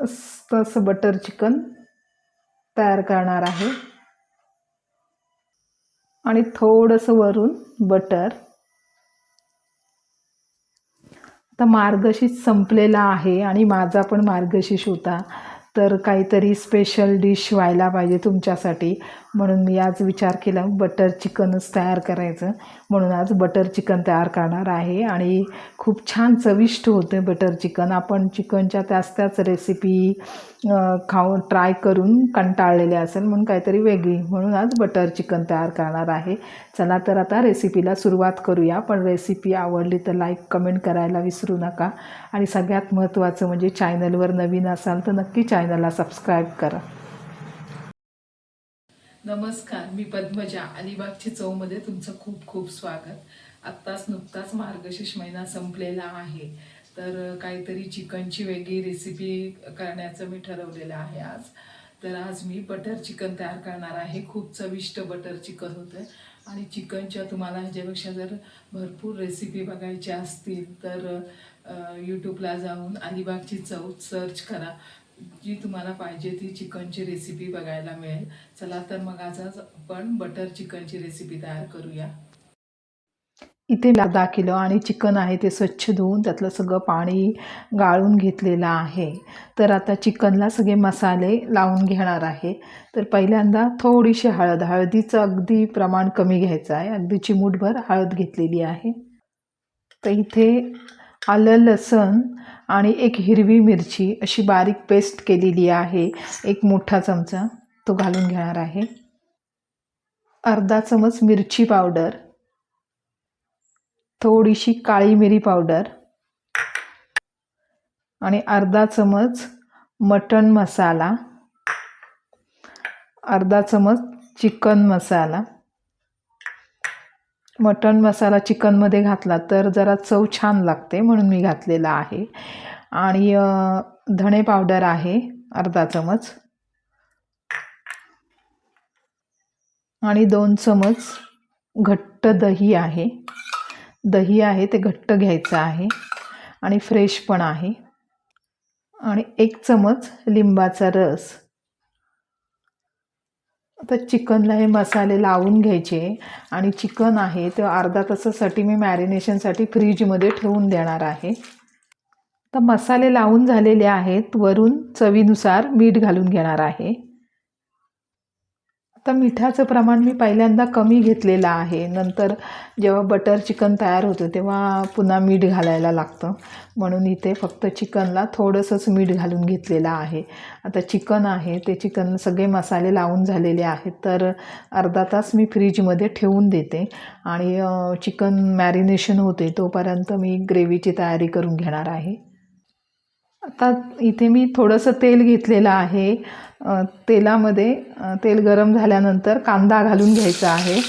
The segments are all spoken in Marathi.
मस्त असं बटर चिकन तयार करणार आहे. आणि थोडंसं वरून बटर आता मार्गशीर्ष संपलेला आहे आणि माझा पण मार्गशीर्ष होता तर काहीतरी स्पेशल डिश व्हायला पाहिजे तुमच्यासाठी. म्हणून मी आज विचार केला बटर चिकनच तयार करायचं. म्हणून आज बटर चिकन तयार करणार आहे. आणि खूप छान चविष्ट होते बटर चिकन आपण चिकनच्या त्याच त्याच रेसिपी खाऊन ट्राय करून कंटाळलेले असेल म्हणून काहीतरी वेगळी. म्हणून आज बटर चिकन तयार करणार आहे. चला तर आता रेसिपीला सुरुवात करूया. पण रेसिपी आवडली तर लाईक कमेंट करायला विसरू नका. आणि सगळ्यात महत्त्वाचं म्हणजे चॅनलवर नवीन असाल तर नक्की चॅनलला सबस्क्राईब करा. नमस्कार मी पद्मजा. अलिबागची चौमध्ये तुमचं खूप खूप स्वागत. आत्ताच नुकताच मार्गशीर्ष महिना संपलेला आहे. तर काहीतरी चिकनची वेगळी रेसिपी करण्याचं मी ठरवलेलं आहे आज. तर आज मी बटर चिकन तयार करणार आहे. खूप चविष्ट बटर चिकन होतं. आणि चिकनच्या तुम्हाला ह्याच्यापेक्षा जर भरपूर रेसिपी बघायच्या असतील तर यूट्यूबला जाऊन अलिबागची चव सर्च करा. जी तुम्हाला पाहिजे ती चिकनची रेसिपी बघायला मिळेल. चला तर मग आज आपण बटर चिकनची रेसिपी तयार करूया. इथे अर्धा किलो आणि चिकन आहे ते स्वच्छ धुवून त्यातलं सगळं पाणी गाळून घेतलेलं आहे. तर आता चिकनला सगळे मसाले लावून घेणार आहे. तर पहिल्यांदा थोडीशी हळद हळदीचं अगदी प्रमाण कमी घ्यायचं आहे. अगदी चिमूटभर हळद घेतलेली आहे. तर इथे आलं लसण आणि एक हिरवी मिरची अशी बारीक पेस्ट केलेली आहे. एक मोठा चमचा तो घालून घेणार आहे. अर्धा चमच मिरची पावडर. थोडीशी काळी मिरी पावडर. आणि अर्धा चमच मटण मसाला. अर्धा चमच चिकन मसाला. मटण मसाला चिकनमध्ये घातला तर जरा चव छान लागते म्हणून मी घातलेला आहे. आणि धणे पावडर आहे अर्धा चमच. आणि दोन चमच घट्ट दही आहे. दही आहे ते घट्ट घ्यायचं आहे. आणि फ्रेश पण आहे. आणि एक चमच लिंबाचा रस. आता चिकनला हे मसाले लावून घ्यायचे आणि चिकन आहे ते अर्धा तासासाठी मी मॅरिनेशनसाठी फ्रीजमध्ये ठेवून देणार आहे. तर मसाले लावून झालेले आहेत वरून चवीनुसार मीठ घालून घेणार आहे. आता मिठाचं प्रमाण मी पहिल्यांदा कमी घेतलेलं आहे. नंतर जेव्हा बटर चिकन तयार होतं तेव्हा पुन्हा मीठ घालायला लागतं. म्हणून इथे फक्त चिकनला थोडंसंच मीठ घालून घेतलेलं आहे. आता चिकन आहे ते चिकन सगळे मसाले लावून झालेले आहेत. तर अर्धा तास मी फ्रीजमध्ये ठेवून देते. आणि चिकन मॅरिनेशन होते तोपर्यंत मी ग्रेव्हीची तयारी करून घेणार आहे. आता इथे मी थोडंसं तेल घेतलेलं आहे. तेलामध्ये तेल गरम झाल्यानंतर कांदा घालून घ्यायचा आहे.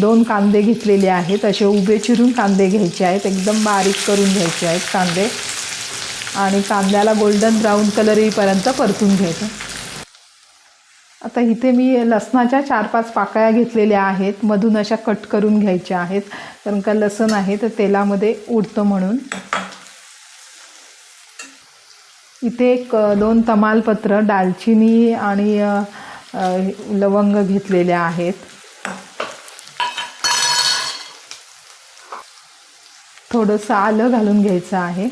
दोन कांदे घेतलेले आहेत. असे उभे चिरून कांदे घ्यायचे आहेत. एकदम बारीक करून घ्यायचे आहेत कांदे. आणि कांद्याला गोल्डन ब्राऊन कलर येईपर्यंत परतून घ्यायचं. आता इथे मी लसणाच्या चार पाच पाकळ्या घेतलेल्या आहेत. मधून अशा कट करून घ्यायच्या आहेत. कारण का लसण आहे तर तेलामध्ये उडतं म्हणून. इथे एक दोन तमालपत्र दालचिनी आणि लवंग घेतलेले आहेत. थोडंसं आलं घालून घ्यायचं आहे.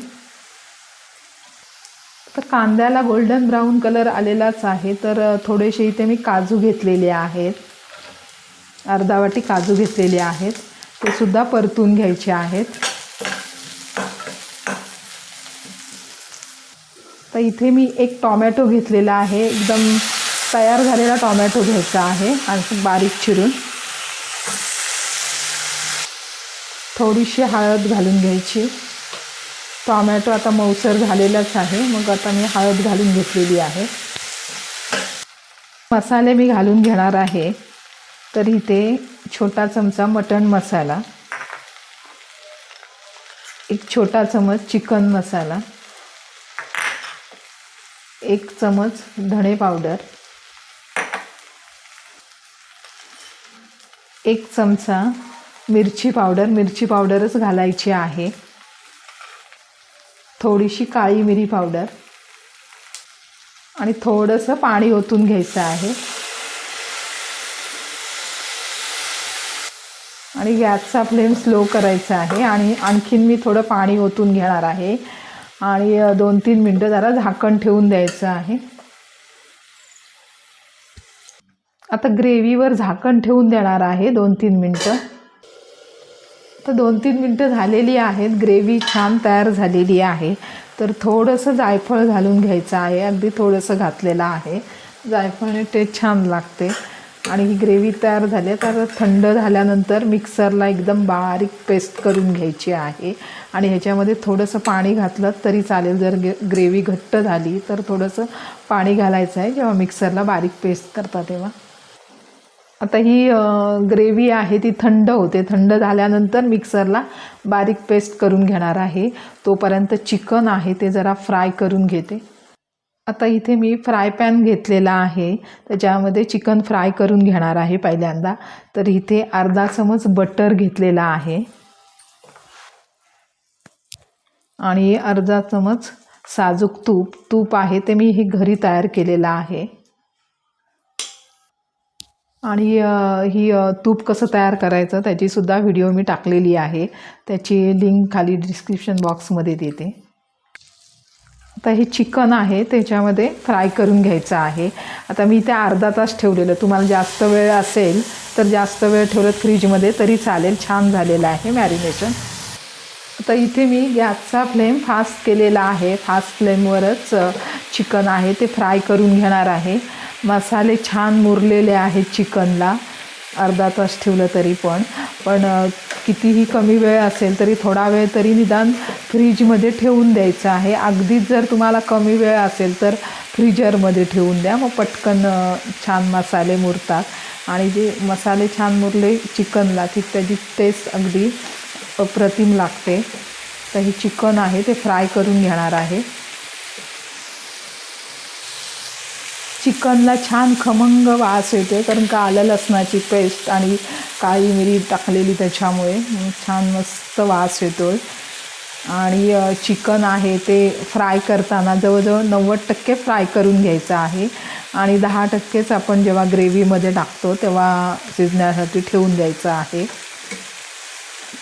तर कांद्याला गोल्डन ब्राऊन कलर आलेलाच आहे तर थोडेसे इथे मी काजू घेतलेले आहेत. अर्धा वाटी काजू घेतलेले आहेत. ते सुद्धा परतून घ्यायचे आहेत. इथे मी एक टॉमॅटो घेतलेला आहे. एकदम तयार झालेला टॉमॅटो घ्यायचा आहे. आणखी बारीक चिरून. थोडीशी हळद घालून घ्यायची. टॉमॅटो आता मऊसर झालेलाच आहे. मग आता मी हळद घालून घेतलेली आहे. मसाले मी घालून घेणार आहे. तर इथे छोटा चमचा मटण मसाला. एक छोटा चमच चिकन मसाला. एक चमच धणे पावडर एक चमचा मिरची पावडर. मिरची पावडरच घालायची आहे. थोडीशी काळी मिरी पावडर आणि थोडंसं पाणी ओतून घ्यायचं आहे. आणि गॅसचा फ्लेम स्लो करायचा आहे आणि आणखीन मी थोडं पाणी ओतून घेणार आहे. आणि दोन तीन मिनटं जरा झाकण ठेवून द्यायचं आहे. आता ग्रेव्हीवर झाकण ठेवून देणार आहे दोन तीन मिनटं. तर दोन तीन मिनटं झालेली आहेत. ग्रेव्ही छान तयार झालेली आहे. तर थोडंसं जायफळ घालून घ्यायचं आहे. अगदी थोडंसं घातलेलं आहे. जायफळने टेस्ट छान लागते. आणि ही ग्रेव्ही तयार झाली तर थंड झाल्यानंतर मिक्सरला एकदम बारीक पेस्ट करून घ्यायची आहे. आणि ह्याच्यामध्ये थोडंसं पाणी घातलं तरी चालेल. जर गे ग्रेव्ही घट्ट झाली तर थोडंसं पाणी घालायचं आहे. जेव्हा मिक्सरला बारीक पेस्ट करता तेव्हा. आता ही ग्रेव्ही आहे ती थंड होते. थंड झाल्यानंतर मिक्सरला बारीक पेस्ट करून घेणार आहे. तोपर्यंत चिकन आहे ते जरा फ्राय करून घेते. आता इथे मी फ्राय पॅन घेतलेला आहे. त्याच्यामध्ये चिकन फ्राय करून घेणार आहे पहिल्यांदा. तर इथे अर्धा चमच बटर घेतलेला आहे. आणि अर्धा चमच साजूक तूप. तूप आहे ते मी हे घरी तयार केलेलं आहे. आणि ही तूप कसं तयार करायचं त्याचीसुद्धा व्हिडिओ मी टाकलेली आहे. त्याची लिंक खाली डिस्क्रिप्शन बॉक्समध्ये देते. आता हे चिकन आहे त्याच्यामध्ये फ्राय करून घ्यायचं आहे. आता मी ते अर्धा तास ठेवलेलं. तुम्हाला जास्त वेळ असेल तर जास्त वेळ ठेवलं फ्रीजमध्ये तरी चालेल. छान झालेलं आहे मॅरिनेशन. आता इथे मी गॅसचा फ्लेम फास्ट केलेला आहे. फास्ट फ्लेमवरच चिकन आहे. ते फ्राय करून घेणार आहे. मसाले छान मुरलेले आहेत चिकनला. अर्धा तास ठेवलं तरी पण. पण कितीही कमी वेळ असेल तरी थोडा वेळ तरी निदान फ्रीजमध्ये ठेवून द्यायचं आहे. अगदीच जर तुम्हाला कमी वेळ असेल तर फ्रीजरमध्ये ठेवून द्या. मग पटकन छान मसाले मुरतात आणि जे मसाले छान मुरले चिकनला ती त्याची टेस्ट अगदी अप्रतिम लागते. तर हे चिकन आहे ते फ्राय करून घेणार आहे. चिकनला छान खमंग वास येते कारण का आलं लसणाची पेस्ट आणि काळी मिरी टाकलेली त्याच्यामुळे. छान मस्त वास येतो आणि चिकन आहे ते फ्राय करताना जवळजवळ नव्वद टक्के फ्राय करून घ्यायचं आहे. आणि दहा टक्केच आपण जेव्हा ग्रेव्हीमध्ये टाकतो तेव्हा शिजण्यासाठी ठेवून द्यायचं आहे.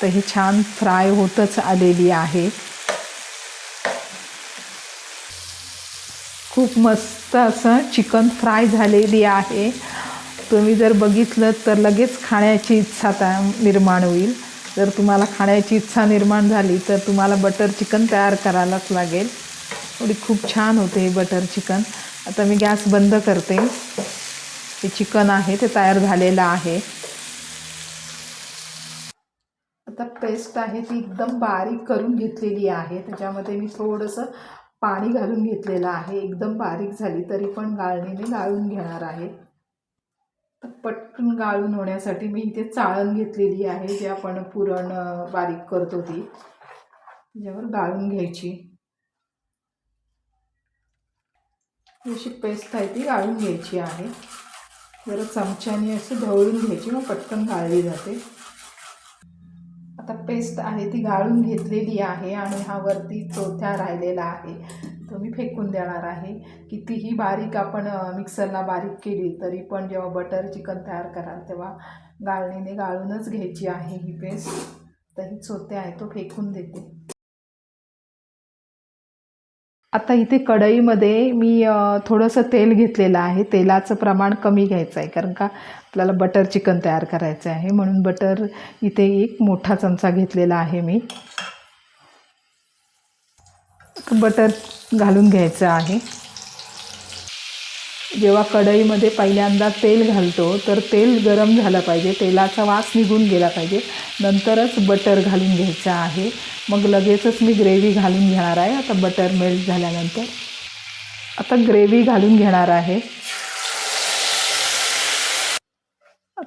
तर ही छान फ्राय होतच आलेली आहे. खूप मस्त असं चिकन फ्राय झालेली आहे. तुम्ही जर बघितलं तर लगेच खाण्याची इच्छा त्या निर्माण होईल. जर तुम्हाला खाण्याची इच्छा निर्माण झाली तर तुम्हाला बटर चिकन तयार करायलाच लागेल. थोडी खूप छान होते हे बटर चिकन. आता मी गॅस बंद करते. हे चिकन आहे ते तयार झालेलं आहे. आता पेस्ट आहे ती एकदम बारीक करून घेतलेली आहे. त्याच्यामध्ये मी थोडंसं पाणी घालून घेतलेलं आहे. एकदम बारीक झाली तरी पण गाळणीने गाळून घेणार आहे. तर पटकन गाळून होण्यासाठी मी इथे चाळण घेतलेली आहे जे आपण पुरण बारीक करतो ती. त्याच्यावर गाळून घ्यायची. अशी पेस्ट आहे ती गाळून घ्यायची आहे. जरा चमच्याने अशी ढवळून घ्यायची मग पटकन गाळली जाते. पेस्ट आहे ती गाळून घेतलेली आहे आणि हा वरती चोथ्या राहिलेला आहे. तो मी फेकून देणार आहे. कितीही बारीक आपण मिक्सरला बारीक केली तरी पण जेव्हा बटर चिकन तयार कराल तेव्हा गाळणीने गाळूनच घ्यायची आहे ही पेस्ट. तर ही चोथ्या आहे तो फेकून देते. आता इथे कढईमध्ये मी थोडंसं तेल घेतलेलं आहे. तेलाचं प्रमाण कमी घ्यायचं आहे कारण का आपल्याला बटर चिकन तयार करायचं आहे. म्हणून बटर इथे एक मोठा चमचा घेतलेला आहे मी. बटर घालून घ्यायचं आहे. जेव्हा कढईमध्ये पहिल्यांदा तेल घालतो तर तेल गरम झालं पाहिजे. तेलाचा वास निघून गेला पाहिजे. नंतरच बटर घालून घ्यायचं आहे. मग लगेचच मी ग्रेव्ही घालून घेणार आहे. आता बटर मेल्ट झाल्यानंतर. आता ग्रेव्ही घालून घेणार आहे.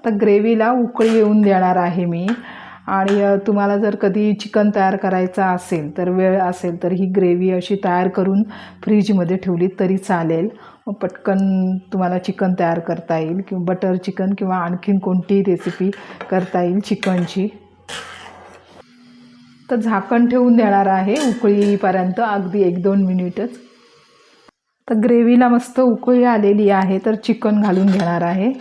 आता ग्रेव्हीला उकळी येऊन देणार आहे मी. आणि तुम्हाला जर कधी चिकन तयार करायचं असेल तर वेळ असेल तर ही ग्रेव्ही अशी तयार करून फ्रीजमध्ये ठेवली तरी चालेल. पटकन तुम्हाला चिकन तयार करता येईल किंवा बटर चिकन किंवा आणखीन कोणतीही रेसिपी करता येईल चिकनची. तर झाकण ठेवून देणार आहे उकळीपर्यंत अगदी एक दोन मिनिटच. तर ग्रेव्हीला मस्त उकळी आलेली आहे तर चिकन घालून घेणार आहे.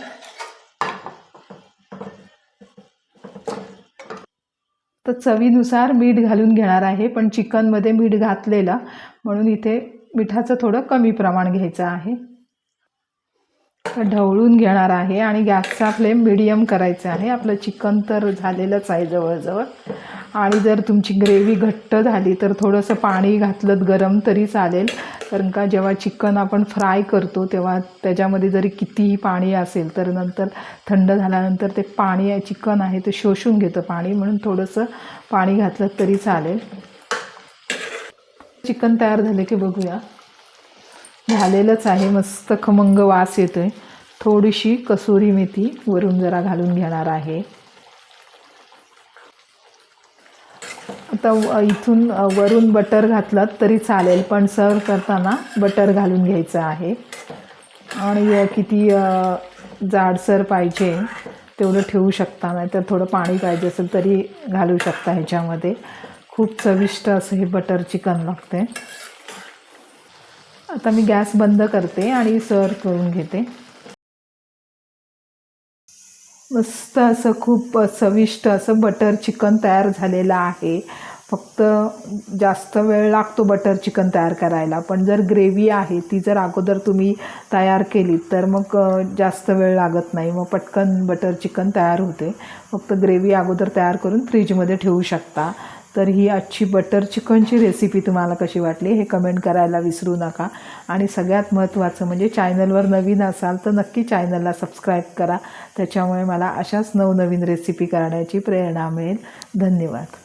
तर चवीनुसार मीठ घालून घेणार आहे पण चिकनमध्ये मीठ घातलेलं म्हणून इथे मिठाचं थोडं कमी प्रमाण घ्यायचं आहे. तर ढवळून घेणार आहे आणि गॅसचा फ्लेम मिडियम करायचा आहे. आपलं चिकन तर झालेलंच आहे जवळजवळ. आणि जर तुमची ग्रेव्ही घट्ट झाली तर थोडंसं पाणी घातलं गरम तरी चालेल. कारण का जेव्हा चिकन आपण फ्राय करतो तेव्हा त्याच्यामध्ये जरी कितीही पाणी असेल तर नंतर थंड झाल्यानंतर ते पाणी आहे चिकन आहे ते शोषून घेतं पाणी म्हणून थोडंसं पाणी घातलं तरी चालेल. चिकन तयार झाले की बघूया. झालेलंच आहे मस्त खमंग वास येतोय. थोडीशी कसुरी मेथी वरून जरा घालून घेणार आहे. तर इथून वरून बटर घातलं तरी चालेल पण सर्व करताना बटर घालून घ्यायचं आहे. आणि किती जाडसर पाहिजे तेवढं ठेवू शकता नाही तर थोडं पाणी पाहिजे असेल तरी घालू शकता ह्याच्यामध्ये. खूप चविष्ट असं हे बटर चिकन लागते. आता मी गॅस बंद करते आणि सर्व करून घेते. मस्त असं खूप चविष्ट असं बटर चिकन तयार झालेलं आहे. फक्त जास्त वेळ लागतो बटर चिकन तयार करायला. पण जर ग्रेव्ही आहे ती जर अगोदर तुम्ही तयार केली तर मग जास्त वेळ लागत नाही. मग पटकन बटर चिकन तयार होते. फक्त ग्रेव्ही अगोदर तयार करून फ्रीजमध्ये ठेवू शकता. तर ही आजची बटर चिकनची रेसिपी तुम्हाला कशी वाटली हे कमेंट करायला विसरू नका. आणि सगळ्यात महत्त्वाचं म्हणजे चॅनलवर नवीन असाल तर नक्की चॅनलला सबस्क्राईब करा. त्याच्यामुळे मला अशाच नवनवीन रेसिपी करण्याची प्रेरणा मिळेल. धन्यवाद.